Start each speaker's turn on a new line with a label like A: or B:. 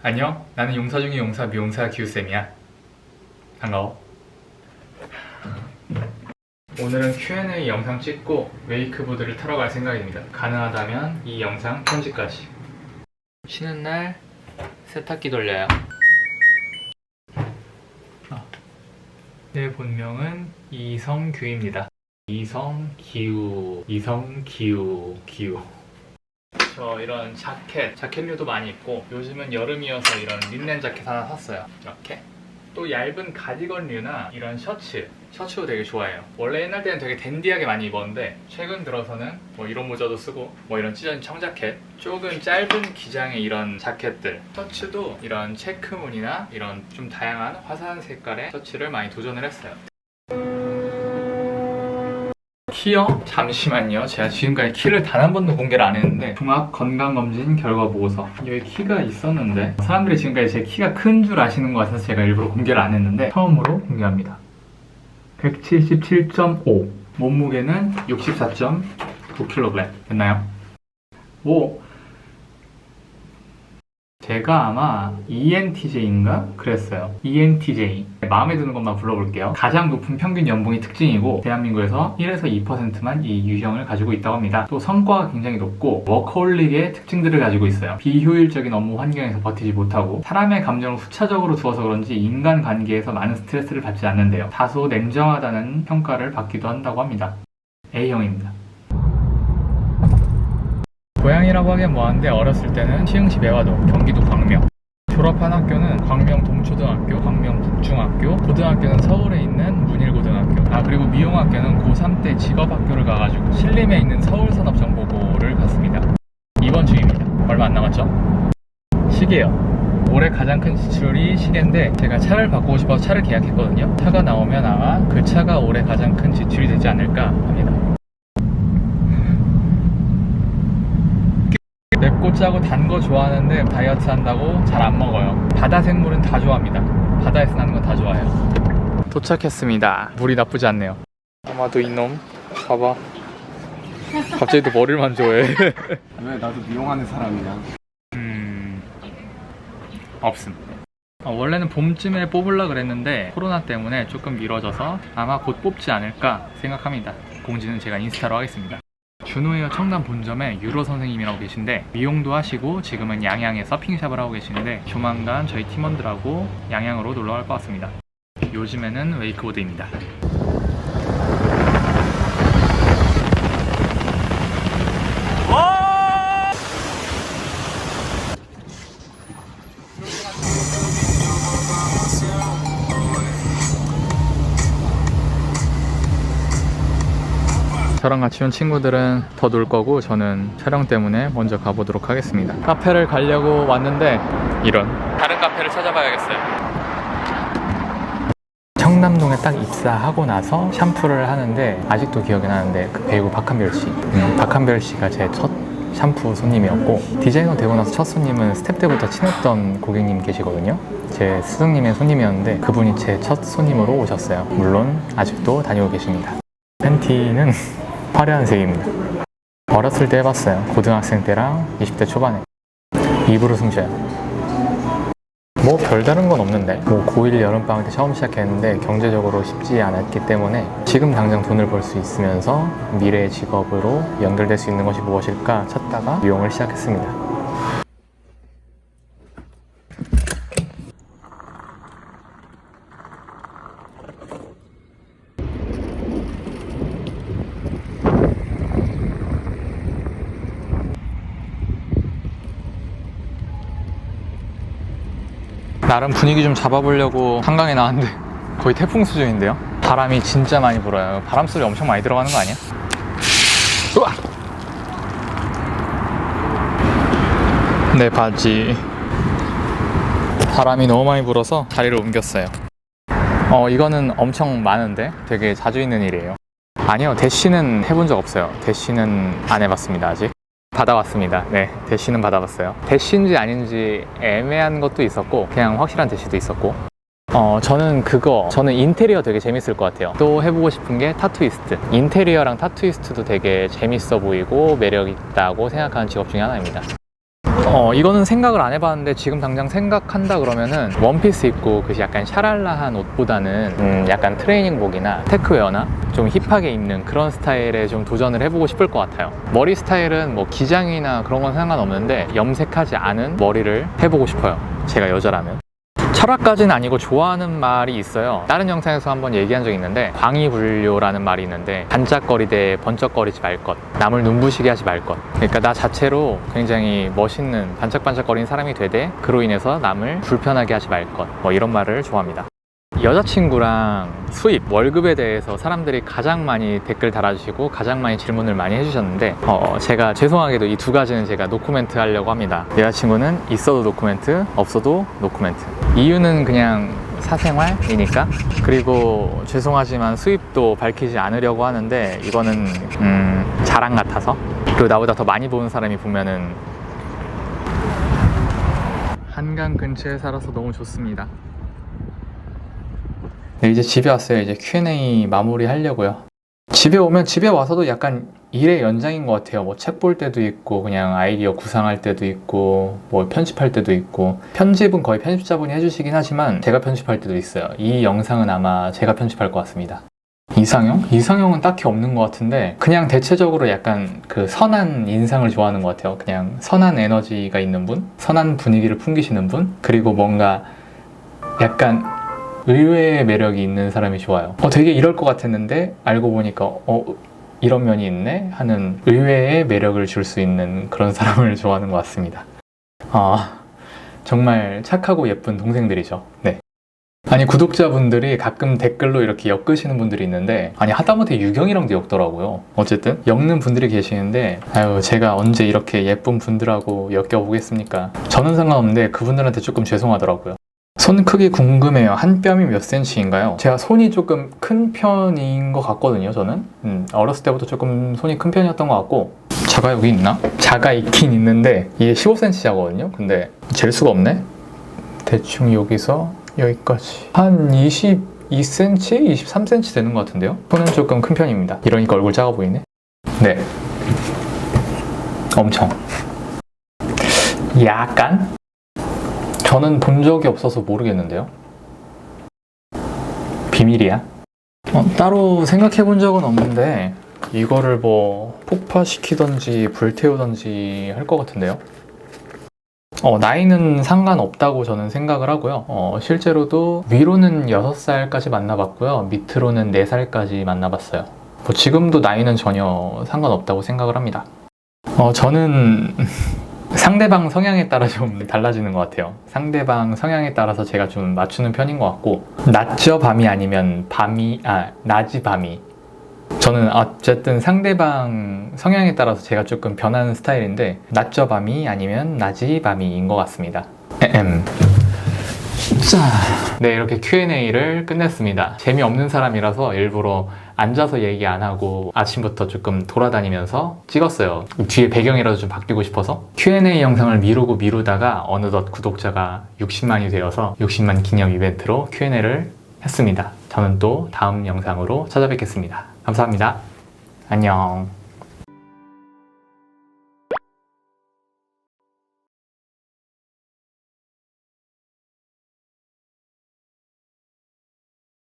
A: 안녕. 나는 용사 중에 용사 미용사 기우쌤이야. 반가워. 오늘은 Q&A 영상 찍고 웨이크보드를 타러 갈 생각입니다. 가능하다면 이 영상 편집까지. 쉬는 날 세탁기 돌려요. 아. 내 본명은 이성규입니다. 이성기우, 이성기우, 기우. 저 이런 자켓, 자켓류도 많이 입고 요즘은 여름이어서 이런 린넨 자켓 하나 샀어요. 이렇게. 또 얇은 가디건류나 이런 셔츠, 셔츠도 되게 좋아해요. 원래 옛날 때는 되게 댄디하게 많이 입었는데 최근 들어서는 뭐 이런 모자도 쓰고 뭐 이런 찢어진 청자켓, 조금 짧은 기장의 이런 자켓들, 셔츠도 이런 체크무늬나 이런 좀 다양한 화사한 색깔의 셔츠를 많이 도전을 했어요. 키요? 잠시만요. 제가 지금까지 키를 단 한 번도 공개를 안 했는데 종합 건강검진 결과 보고서 여기 키가 있었는데 사람들이 지금까지 제 키가 큰 줄 아시는 것 같아서 제가 일부러 공개를 안 했는데 처음으로 공개합니다. 177.5 몸무게는 64.9kg 됐나요? 오 제가 아마 ENTJ인가 그랬어요. ENTJ 마음에 드는 것만 불러볼게요. 가장 높은 평균 연봉이 특징이고 대한민국에서 1에서 2%만 이 유형을 가지고 있다고 합니다. 또 성과가 굉장히 높고 워커홀릭의 특징들을 가지고 있어요. 비효율적인 업무 환경에서 버티지 못하고 사람의 감정을 후차적으로 두어서 그런지 인간 관계에서 많은 스트레스를 받지 않는데요. 다소 냉정하다는 평가를 받기도 한다고 합니다. A형입니다. 고향이라고 하기엔 뭐한데 어렸을 때는 시흥시 매화도, 경기도 광명. 졸업한 학교는 광명 동초등학교, 광명 북중학교 고등학교는 서울에 있는 문일고등학교. 아 그리고 미용학교는 고3 때 직업학교를 가가지고 신림에 있는 서울산업정보고를 갔습니다. 이번 주입니다. 얼마 안 남았죠? 시계요. 올해 가장 큰 지출이 시계인데 제가 차를 바꾸고 싶어서 차를 계약했거든요. 차가 나오면 아마 그 차가 올해 가장 큰 지출이 되지 않을까 합니다 맵고 짜고 단 거 좋아하는데 다이어트 한다고 잘 안 먹어요. 바다 생물은 다 좋아합니다. 바다에서 나는 건 다 좋아해요. 도착했습니다. 물이 나쁘지 않네요. 아마도 이놈 봐봐. 갑자기 또 머리를 만져해.
B: 왜 나도 미용하는 사람이야.
A: 음 없음. 어, 원래는 봄쯤에 뽑으려 그랬는데 코로나 때문에 조금 미뤄져서 아마 곧 뽑지 않을까 생각합니다. 공지는 제가 인스타로 하겠습니다. 준호헤어 청담 본점에 유로 선생님이라고 계신데 미용도 하시고 지금은 양양에 서핑샵을 하고 계시는데 조만간 저희 팀원들하고 양양으로 놀러 갈 것 같습니다. 요즘에는 웨이크보드입니다. 저랑 같이 온 친구들은 더 놀 거고 저는 촬영 때문에 먼저 가보도록 하겠습니다. 카페를 가려고 왔는데 이런 다른 카페를 찾아봐야겠어요. 청남동에 딱 입사하고 나서 샴푸를 하는데 아직도 기억이 나는데 그 배우 박한별 씨, 음, 박한별 씨가 제첫 샴푸 손님이었고 디자이너 되고 나서 첫 손님은 스텝 때부터 친했던 고객님 계시거든요. 제 스승님의 손님이었는데 그분이 제 첫 손님으로 오셨어요. 물론 아직도 다니고 계십니다. 팬티는 화려한 색입니다. 어렸을 때 해봤어요. 고등학생 때랑 20대 초반에. 입으로 숨쉬어요. 뭐 별다른 건 없는데 뭐 고1 여름방학 때 처음 시작했는데 경제적으로 쉽지 않았기 때문에 지금 당장 돈을 벌 수 있으면서 미래의 직업으로 연결될 수 있는 것이 무엇일까 찾다가 미용을 시작했습니다. 나름 분위기 좀 잡아보려고 한강에 나왔는데 거의 태풍 수준인데요. 바람이 진짜 많이 불어요. 바람 소리 엄청 많이 들어가는 거 아니야? 우와! 내 바지. 바람이 너무 많이 불어서 자리를 옮겼어요. 어, 이거는 엄청 많은데 되게 자주 있는 일이에요. 아니요, 대시는 해본 적 없어요. 대시는 안 해봤습니다, 아직. 받아왔습니다. 네, 대시는 받아봤어요. 대시인지 아닌지 애매한 것도 있었고, 그냥 확실한 대시도 있었고. 어, 저는 그거, 저는 인테리어 되게 재밌을 것 같아요. 또 해보고 싶은 게 타투이스트. 인테리어랑 타투이스트도 되게 재밌어 보이고 매력 있다고 생각하는 직업 중에 하나입니다. 어, 이거는 생각을 안 해봤는데 지금 당장 생각한다 그러면은 원피스 입고 그 약간 샤랄라한 옷보다는 음, 약간 트레이닝복이나 테크웨어나 좀 힙하게 입는 그런 스타일에 좀 도전을 해보고 싶을 것 같아요. 머리 스타일은 뭐 기장이나 그런 건 상관없는데 염색하지 않은 머리를 해보고 싶어요. 제가 여자라면. 철학까지는 아니고 좋아하는 말이 있어요. 다른 영상에서 한번 얘기한 적이 있는데 광의불료라는 말이 있는데 반짝거리되 번쩍거리지 말 것. 남을 눈부시게 하지 말 것. 그러니까 나 자체로 굉장히 멋있는 반짝반짝거리는 사람이 되되 그로 인해서 남을 불편하게 하지 말 것. 뭐 이런 말을 좋아합니다. 여자친구랑 수입, 월급에 대해서 사람들이 가장 많이 댓글 달아주시고 가장 많이 질문을 많이 해주셨는데 어, 제가 죄송하게도 이 두 가지는 제가 노코멘트 하려고 합니다. 여자친구는 있어도 노코멘트, 없어도 노코멘트. 이유는 그냥 사생활이니까 그리고 죄송하지만 수입도 밝히지 않으려고 하는데 이거는 음, 자랑 같아서 그리고 나보다 더 많이 보는 사람이 보면은 한강 근처에 살아서 너무 좋습니다. 네, 이제 집에 왔어요. 이제 Q&A 마무리 하려고요. 집에 오면 집에 와서도 약간 일의 연장인 것 같아요. 뭐 책 볼 때도 있고, 그냥 아이디어 구상할 때도 있고, 뭐 편집할 때도 있고. 편집은 거의 편집자분이 해주시긴 하지만 제가 편집할 때도 있어요. 이 영상은 아마 제가 편집할 것 같습니다. 이상형? 이상형은 딱히 없는 것 같은데 그냥 대체적으로 약간 그 선한 인상을 좋아하는 것 같아요. 그냥 선한 에너지가 있는 분, 선한 분위기를 풍기시는 분, 그리고 뭔가 약간 의외의 매력이 있는 사람이 좋아요. 어, 되게 이럴 것 같았는데 알고 보니까 어, 이런 면이 있네 하는 의외의 매력을 줄 수 있는 그런 사람을 좋아하는 것 같습니다. 아, 정말 착하고 예쁜 동생들이죠. 네. 아니 구독자분들이 가끔 댓글로 이렇게 엮으시는 분들이 있는데 아니 하다못해 유경이랑도 엮더라고요 어쨌든 엮는 분들이 계시는데 아유 제가 언제 이렇게 예쁜 분들하고 엮여보겠습니까 저는 상관없는데 그분들한테 조금 죄송하더라고요 손 크기 궁금해요 한 뼘이 몇 센치인가요? 제가 손이 조금 큰 편인 것 같거든요 저는 음, 어렸을 때부터 조금 손이 큰 편이었던 것 같고 자가 여기 있나? 자가 있긴 있는데 이게 15cm 자거든요 근데 잴 수가 없네 대충 여기서 여기까지 한 22cm, 23cm 되는 것 같은데요? 손은 조금 큰 편입니다. 이러니까 얼굴 작아 보이네. 네, 엄청. 약간? 저는 본 적이 없어서 모르겠는데요. 비밀이야. 어, 따로 생각해 본 적은 없는데 이거를 뭐 폭파시키던지 불태우던지 할 것 같은데요. 어, 나이는 상관없다고 저는 생각을 하고요. 어, 실제로도 위로는 6살까지 만나봤고요. 밑으로는 4살까지 만나봤어요. 뭐 지금도 나이는 전혀 상관없다고 생각을 합니다. 어, 저는 상대방 성향에 따라 좀 달라지는 것 같아요. 상대방 성향에 따라서 제가 좀 맞추는 편인 것 같고, 낮저 밤이 아니면 밤이, 아, 낮이 밤이. 저는 어쨌든 상대방 성향에 따라서 제가 조금 변하는 스타일인데 낮저 밤이 아니면 낮이 밤이인 것 같습니다. 에헴. 자, 네 이렇게 Q&A를 끝냈습니다. 재미없는 사람이라서 일부러 앉아서 얘기 안 하고 아침부터 조금 돌아다니면서 찍었어요. 뒤에 배경이라도 좀 바뀌고 싶어서 Q&A 영상을 미루고 미루다가 어느덧 구독자가 60만이 되어서 60만 기념 이벤트로 Q&A를 했습니다. 저는 또 다음 영상으로 찾아뵙겠습니다. 감사합니다. 안녕.